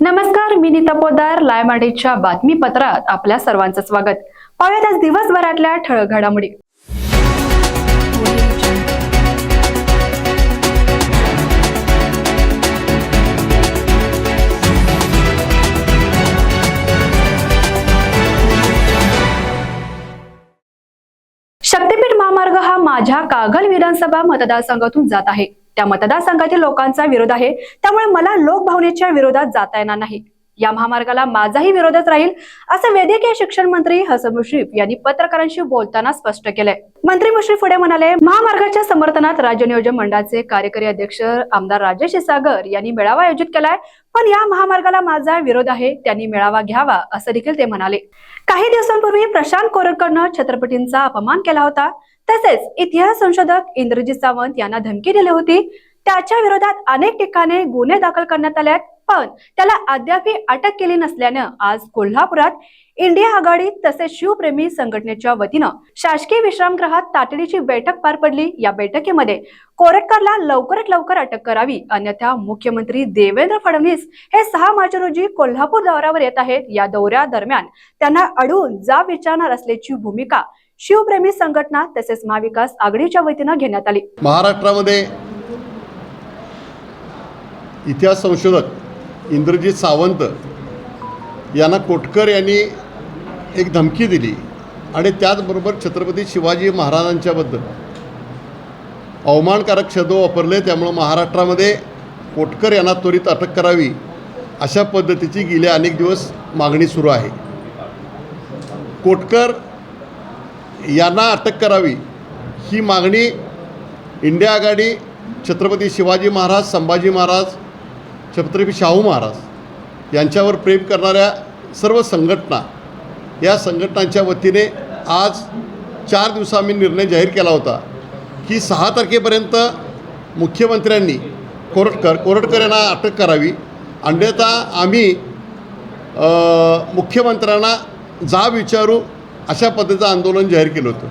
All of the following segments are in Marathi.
नमस्कार मी नीता पोदार लायमाडीच्या बातमीपत्रात आपल्या सर्वांचं स्वागत. पाहूयात आज दिवसभरातल्या ठळक घडामोडी. शक्तीपीठ महामार्ग हा माझ्या कागल विधानसभा मतदारसंघातून जात आहे. त्या मतदारसंघातील लोकांचा विरोध आहे. त्यामुळे मला लोकभावनेच्या विरोधात जाता येणार नाही. या महामार्गाला माझाही विरोधच राहील असं वैद्यकीय शिक्षण मंत्री हसन मुश्रीफ यांनी पत्रकारांशी बोलताना स्पष्ट केलंय. मंत्री मुश्रीफ पुढे म्हणाले महामार्गाच्या समर्थनात राज्य नियोजन मंडळाचे कार्यकारी अध्यक्ष आमदार राजेश सागर यांनी मेळावा आयोजित केलाय पण या महामार्गाला माझा विरोध आहे त्यांनी मेळावा घ्यावा असं देखील ते म्हणाले. काही दिवसांपूर्वी प्रशांत कोरडकरनं छत्रपतींचा अपमान केला होता. तसेच इतिहास संशोधक इंद्रजित सावंत यांना धमकी दिली होती. त्याच्या विरोधात अनेक ठिकाणी गुन्हे दाखल करण्यात आले पण त्याला अद्याप अटक केली नसल्यानं आज कोल्हापुरात इंडिया आघाडी तसेच शिवप्रेमी संघटनेच्या वतीनं शासकीय विश्रामगृहात तातडीची बैठक पार पडली. या बैठकीमध्ये कोरटकरला लवकरात लवकर अटक करावी अन्यथा मुख्यमंत्री देवेंद्र फडणवीस हे सहा मार्च रोजी कोल्हापूर दौऱ्यावर येत आहेत. या दौऱ्या दरम्यान त्यांना अडवून जाब विचारणार असल्याची भूमिका शिवप्रेमी संघटना तसेच महाविकास आघाडीच्या वतीनं घेण्यात आली. महाराष्ट्रामध्ये इतिहास संशोधक इंद्रजित सावंत यांना कोटकर यांनी एक धमकी दिली आणि त्याचबरोबर छत्रपती शिवाजी महाराजांच्याबद्दल अवमानकारक शब्द वापरले त्यामुळं महाराष्ट्रामध्ये कोटकर यांना त्वरित अटक करावी अशा पद्धतीची गेले अनेक दिवस मागणी सुरू आहे. कोटकर यांना अटक करावी ही मागणी इंडिया आघाडी छत्रपती शिवाजी महाराज संभाजी महाराज छत्रपती शाहू महाराज यांच्यावर प्रेम करणाऱ्या सर्व संघटना या संघटनांच्या वतीने आज चार दिवसा आम्ही निर्णय जाहीर केला होता की सहा तारखेपर्यंत मुख्यमंत्र्यांनी कोरटकर कोरटकर यांना अटक करावी. अन्यथा आम्ही मुख्यमंत्र्यांना जाब विचारू अशा पद्धतीचं आंदोलन जाहीर केलं होतं.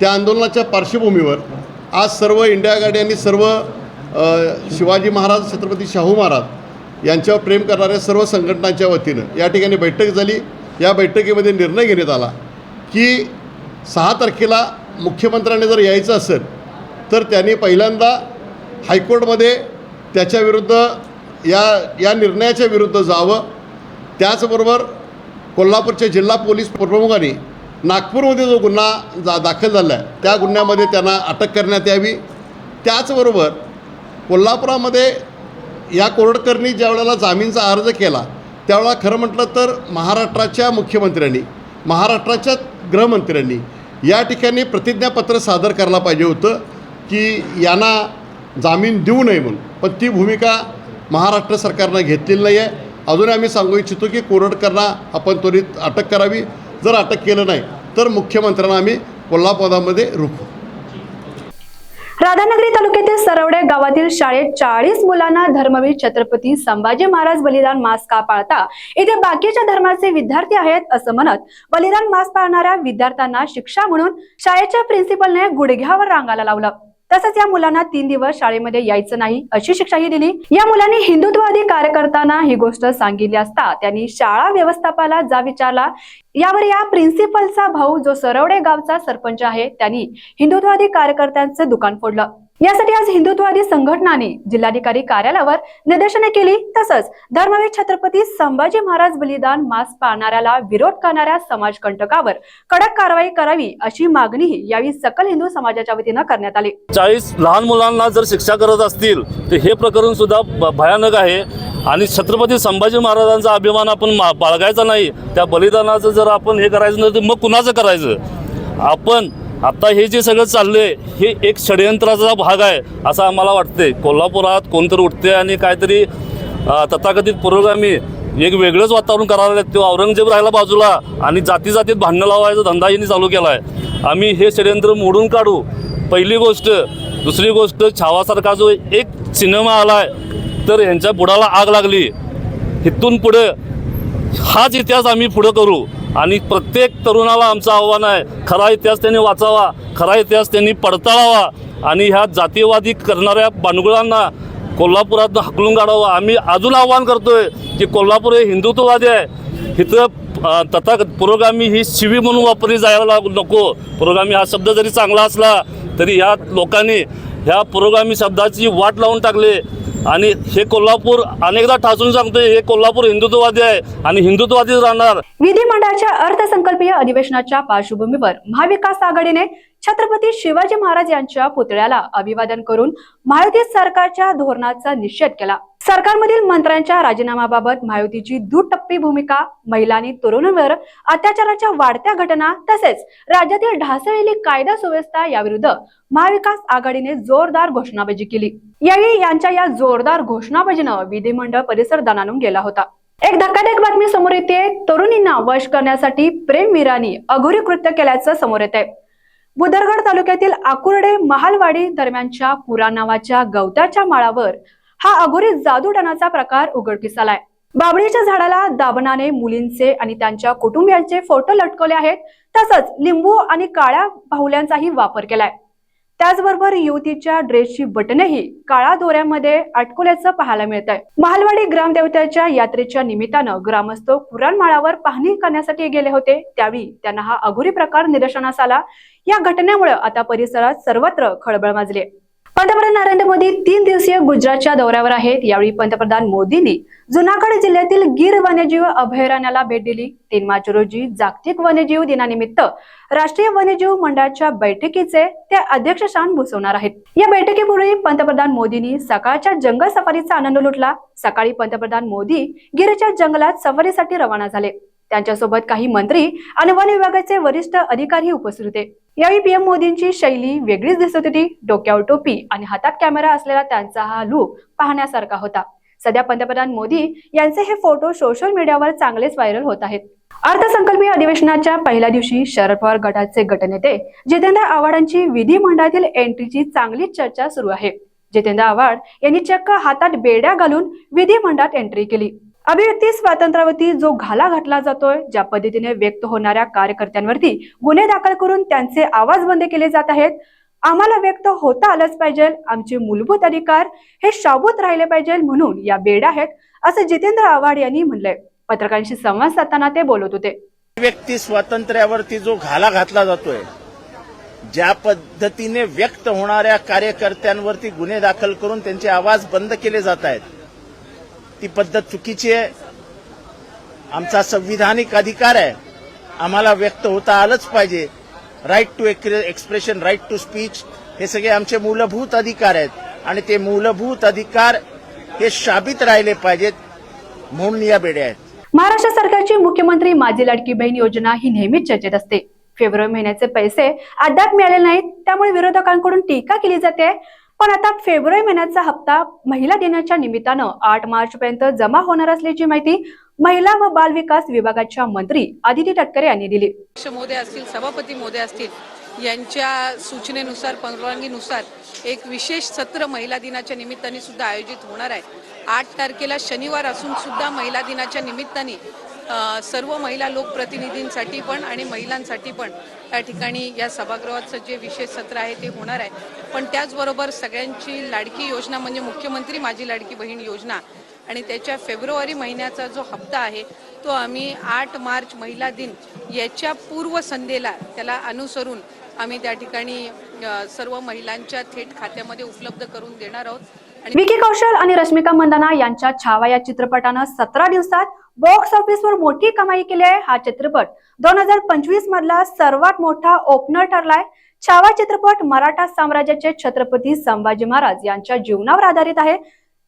त्या आंदोलनाच्या पार्श्वभूमीवर आज सर्व इंडिया गाडी आणि सर्व शिवाजी महाराज छत्रपती शाहू महाराज यांच्यावर प्रेम करणाऱ्या सर्व संघटनांच्या वतीनं या ठिकाणी बैठक झाली. या बैठकीमध्ये निर्णय घेण्यात आला की सहा तारखेला मुख्यमंत्र्यांनी जर यायचं असेल तर त्यांनी पहिल्यांदा हायकोर्टमध्ये त्याच्याविरुद्ध या या निर्णयाच्या विरुद्ध जावं. त्याचबरोबर कोल्हापूरच्या जिल्हा पोलीस प्रमुखांनी नागपूरमध्ये जो गुन्हा जा दाखल झाला आहे त्या गुन्ह्यामध्ये त्यांना अटक करण्यात यावी. त्याचबरोबर कोल्हापुरामध्ये या कोरडकरनी ज्या वेळेला जामीनचा अर्ज केला त्यावेळेला खरं म्हटलं तर महाराष्ट्राच्या मुख्यमंत्र्यांनी महाराष्ट्राच्या गृहमंत्र्यांनी या ठिकाणी प्रतिज्ञापत्र सादर करायला पाहिजे होतं की यांना जामीन देऊ नये म्हणून. पण ती भूमिका महाराष्ट्र सरकारनं घेतलेली नाही आहे अजूनही आम्ही सांगू इच्छितो की कोरडकरना आपण त्वरित अटक करावी. जर अटक केलं नाही तर मुख्यमंत्र्यांना आम्ही कोल्हापुरामध्ये रुखू. राधानगरी तालुक्यातील सरवडे गावातील शाळेत चाळीस मुलांना धर्मवीर छत्रपती संभाजी महाराज बलिदान मास का पाळता? इथे बाकीच्या धर्माचे विद्यार्थी आहेत असं म्हणत बलिदान मास पाळणाऱ्या विद्यार्थ्यांना शिक्षा म्हणून शाळेच्या प्रिन्सिपलने गुडघ्यावर रांगाला लावलं. तसंच या मुलांना तीन दिवस शाळेमध्ये यायचं नाही अशी शिक्षाही दिली. या मुलांनी हिंदुत्ववादी कार्यकर्त्यांना ही गोष्ट सांगितली असता त्यांनी शाळा व्यवस्थापनाला जा विचारला. यावर या प्रिन्सिपलचा भाऊ जो सरवडे गावचा सरपंच आहे त्यांनी हिंदुत्ववादी कार्यकर्त्यांचं दुकान फोडलं. यासाठी आज हिंदुत्ववादी संघटनांनी जिल्हाधिकारी कार्यालयावर निदर्शने केली. तसंच धर्मवीर छत्रपती संभाजी महाराज बलिदान मास पाळणाऱ्याला विरोध करणाऱ्या समाजकंटकावर कडक कारवाई करावी अशी मागणीही यावेळी सकल हिंदू समाजाच्या वतीनं करण्यात आली. चाळीस लहान मुलांना जर शिक्षा करत असतील तर हे प्रकरण सुद्धा भयानक आहे. आणि छत्रपती संभाजी महाराजांचा अभिमान आपण बाळगायचा नाही. त्या बलिदानाचं जर आपण हे करायचं नाही तर मग कुणाचं करायचं? आपण आत्ता हे जे सगळं चाललंय हे एक षडयंत्राचा भाग आहे असं आम्हाला वाटते कोल्हापुरात कोणतरी उठते आणि काहीतरी तथाकथित पुरोगामी एक वेगळंच वातावरण करायला लागलं. तो औरंगजेब राहिला बाजूला आणि जाती जातीत भांडणं लावायचा धंदा यांनी चालू केला आहे आम्ही हे षडयंत्र मोडून काढू. पहिली गोष्ट दुसरी गोष्ट छावासारखा जो एक सिनेमा आला आहे तर यांच्या बुडाला आग लागली. इथून पुढे हाच इतिहास आम्ही पुढं करू. आणि प्रत्येक तरुणाला आमचं आव्हान आहे खरा इतिहास त्यांनी वाचावा खरा इतिहास त्यांनी पडताळावा आणि ह्या जातीयवादी करणाऱ्या बांडगुळांना कोल्हापुरात हकलून काढावं. आम्ही अजून आव्हान करतोय की कोल्हापूर हे हिंदुत्ववादी आहे. इथं तथा पुरोगामी ही शिवी म्हणून वापरली जायला नको. पुरोगामी हा शब्द जरी चांगला असला तरी ह्या लोकांनी ह्या पुरोगामी शब्दाची वाट लावून टाकले. आणि हे कोल्हापूर अनेकदा ठासून सांगतोय हे कोल्हापूर हिंदुत्ववादी आहे आणि हिंदुत्ववादीच राहणार. विधिमंडळाच्या अर्थसंकल्पीय अधिवेशनाच्या पार्श्वभूमीवर महाविकास आघाडीने छत्रपती शिवाजी महाराज यांच्या पुतळ्याला अभिवादन करून महायुती सरकारच्या धोरणाचा निषेध केला. सरकारमधील मंत्र्यांच्या राजीनाम्याबाबत महायुतीची दुटप्पी भूमिका महिलांनी तरुणांवर अत्याचाराच्या वाढत्या घटना तसेच राज्यातील ढासळलेली कायदा सुव्यवस्था याविरुद्ध महाविकास आघाडीने जोरदार घोषणाबाजी केली. यावेळी यांच्या या जोरदार घोषणाबाजीनं विधिमंडळ परिसर दणानून गेला होता. एक धक्कादायक बातमी समोर येते. तरुणींना वश करण्यासाठी प्रेमवीरांनी अघोरी कृत्य केल्याचं समोर येत आहे बुदरगड तालुक्यातील आकुर्डे महालवाडी दरम्यानच्या पुरा नावाच्या गवताच्या माळावर हा अघोरी जादूटनाचा प्रकार उघडकीस आलाय. बाबळीच्या झाडाला दाबणाने मुलींचे आणि त्यांच्या कुटुंबियांचे फोटो लटकवले आहेत. तसंच लिंबू आणि काळ्या बाहुल्यांचाही वापर केलाय. त्याचबरोबर युवतीच्या ड्रेसची बटनही काळा दोऱ्यामध्ये अटकवल्याचं पाहायला मिळत आहे महालवाडी ग्रामदेवतेच्या यात्रेच्या निमित्तानं ग्रामस्थ कुराणमाळावर पाहणी करण्यासाठी गेले होते. त्यावेळी त्यांना हा अघोरी प्रकार निदर्शनास आला. या घटनेमुळे आता परिसरात सर्वत्र खळबळ माजली आहे. पंतप्रधान नरेंद्र मोदी तीन दिवसीय गुजरातच्या दौऱ्यावर आहेत. यावेळी पंतप्रधान मोदींनी जुनागड जिल्ह्यातील गीर वन्यजीव अभयारण्याला भेट दिली. तीन मार्च रोजी जागतिक वन्यजीव दिनानिमित्त राष्ट्रीय वन्यजीव मंडळाच्या बैठकीचे ते अध्यक्षस्थान भूषवणार आहेत. या बैठकीपूर्वी पंतप्रधान मोदींनी सकाळच्या जंगल सफारीचा आनंद लुटला. सकाळी पंतप्रधान मोदी गिरच्या जंगलात सफारीसाठी रवाना झाले. त्यांच्यासोबत काही मंत्री आणि वन विभागाचे वरिष्ठ अधिकारी उपस्थित होते. यावेळी पीएम मोदींची शैली वेगळीच दिसत होती. डोक्यावर टोपी आणि हातात कॅमेरा असलेला त्यांचा हा लूक पाहण्यासारखा होता. सध्या पंतप्रधान मोदी यांचे हे फोटो सोशल मीडियावर चांगलेच व्हायरल होत आहेत. अर्थसंकल्पीय अधिवेशनाच्या पहिल्या दिवशी शरद पवार गटाचे गटनेते जितेंद्र आव्हाडांची विधिमंडळातील एंट्रीची चांगलीच चर्चा सुरू आहे. जितेंद्र आव्हाड यांनी चक्क हातात बेड्या घालून विधिमंडळात एंट्री केली. अभिव्यक्ती स्वातंत्र्यावरती जो घाला घातला जातोय ज्या पद्धतीने व्यक्त होणाऱ्या कार्यकर्त्यांवरती गुन्हे दाखल करून त्यांचे आवाज बंद केले जात आहेत. आम्हाला व्यक्त होता आलंच पाहिजे. आमचे मूलभूत अधिकार हे शाबूत राहिले पाहिजे म्हणून या बेड आहेत असं जितेंद्र आव्हाड यांनी म्हणलंय. पत्रकारांशी संवाद साधताना ते बोलत होते. व्यक्ती स्वातंत्र्यावरती जो घाला घातला जातोय ज्या पद्धतीने व्यक्त होणाऱ्या कार्यकर्त्यांवरती गुन्हे दाखल करून त्यांचे आवाज बंद केले जात आहेत ती पद्धत चुकीची आहे. आमचा संविधानिक अधिकार आहे. आम्हाला व्यक्त होता आलंच पाहिजे. Right to expression right to speech हे सगळे आमचे मूलभूत अधिकार आहेत. आणि ते मूलभूत अधिकार हे शाबित राहिले पाहिजेत म्हणून या बेड्या आहेत. महाराष्ट्र सरकारची मुख्यमंत्री माझी लाडकी बहीण योजना ही नेहमीच चर्चेत असते. फेब्रुवारी महिन्याचे पैसे अद्याप मिळाले नाहीत. त्यामुळे विरोधकांकडून टीका केली जाते. पण आता फेब्रुवारी महिन्याचा हप्ता महिला दिनाच्या निमित्तानं आठ मार्च पर्यंत जमा होणार असल्याची माहिती महिला व बाल विकास विभागाच्या मंत्री आदिती तटकरे यांनी दिली. मोदे असतील सभापती मोदे असतील यांच्या सूचनेनुसार परवानगीनुसार एक विशेष सत्र महिला दिनाच्या निमित्ताने सुद्धा आयोजित होणार आहे. आठ तारखेला शनिवार असून सुद्धा महिला दिनाच्या निमित्ताने सर्व महिला लोकप्रतिनिधींसाठी पण आणि महिलांसाठी पण त्या ठिकाणी या सभागृहाचं जे विशेष सत्र आहे ते होणार आहे. पण त्याचबरोबर सगळ्यांची लाडकी योजना म्हणजे मुख्यमंत्री माझी लाडकी बहीण योजना आणि त्याच्या फेब्रुवारी महिन्याचा जो हप्ता आहे तो आम्ही आठ मार्च महिला दिन याच्या पूर्वसंध्येला त्याला अनुसरून आम्ही त्या ठिकाणी सर्व महिलांच्या थेट खात्यामध्ये उपलब्ध करून देणार आहोत. विकी कौशल आणि रश्मिका मंदाना यांच्या छावा या चित्रपटानं सतरा दिवसात बॉक्स ऑफिसवर मोठी कमाई केली आहे हा चित्रपट. दोन हजार पंचवीस मधला सर्वात मोठा ओपनर ठरलाय. छावा चित्रपट मराठा साम्राज्याचे छत्रपती संभाजी महाराज यांच्या जीवनावर आधारित आहे.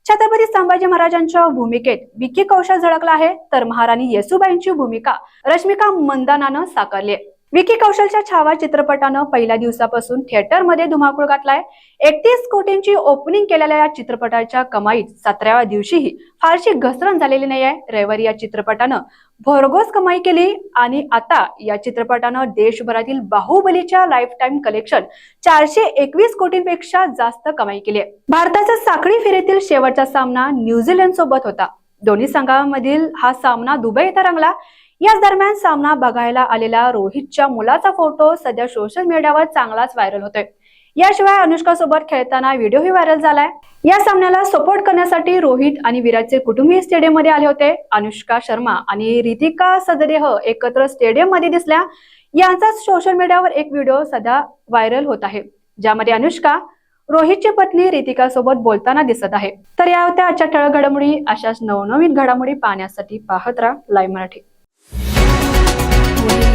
छत्रपती संभाजी महाराजांच्या भूमिकेत विकी कौशल झळकला आहे तर महाराणी येसुबाईंची भूमिका रश्मिका मंदानानं साकारली आहे. विकी कौशलच्या छावा चित्रपटानं पहिल्या दिवसापासून थिएटरमध्ये धुमाकूळ घातलाय. एकतीस कोटींची ओपनिंग केलेल्या या चित्रपटाच्या कमाईत सतराव्या दिवशीही फारशी घसरण झालेली नाही आहे. रविवारी या चित्रपटानं भरघोस कमाई केली आणि आता या चित्रपटानं देशभरातील बाहुबलीच्या लाईफ टाईम कलेक्शन चारशे एकवीस कोटींपेक्षा जास्त कमाई केली आहे. भारताचा साखळी फेरीतील शेवटचा सामना न्यूझीलंड सोबत होता. दोन्ही संघांमधील हा सामना दुबई इथं रंगला. याच दरम्यान सामना बघायला आलेला रोहितच्या मुलाचा फोटो सध्या सोशल मीडियावर चांगलाच व्हायरल होतोय. याशिवाय अनुष्का सोबत खेळताना व्हिडिओही व्हायरल झालाय. या सामन्याला सपोर्ट करण्यासाठी रोहित आणि विराटचे कुटुंबीय स्टेडियममध्ये आले होते. अनुष्का शर्मा आणि रितिका सदरेह एकत्र स्टेडियममध्ये दिसल्या. यांचाच सोशल मीडियावर एक व्हिडिओ सध्या व्हायरल होत आहे. ज्यामध्ये अनुष्का रोहितची पत्नी रितिका सोबत बोलताना दिसत आहे. तर या होत्या आजच्या ठळक घडामोडी. अशाच नवनवीन घडामोडी पाहण्यासाठी पाहत राहा लाईव्ह मराठी. with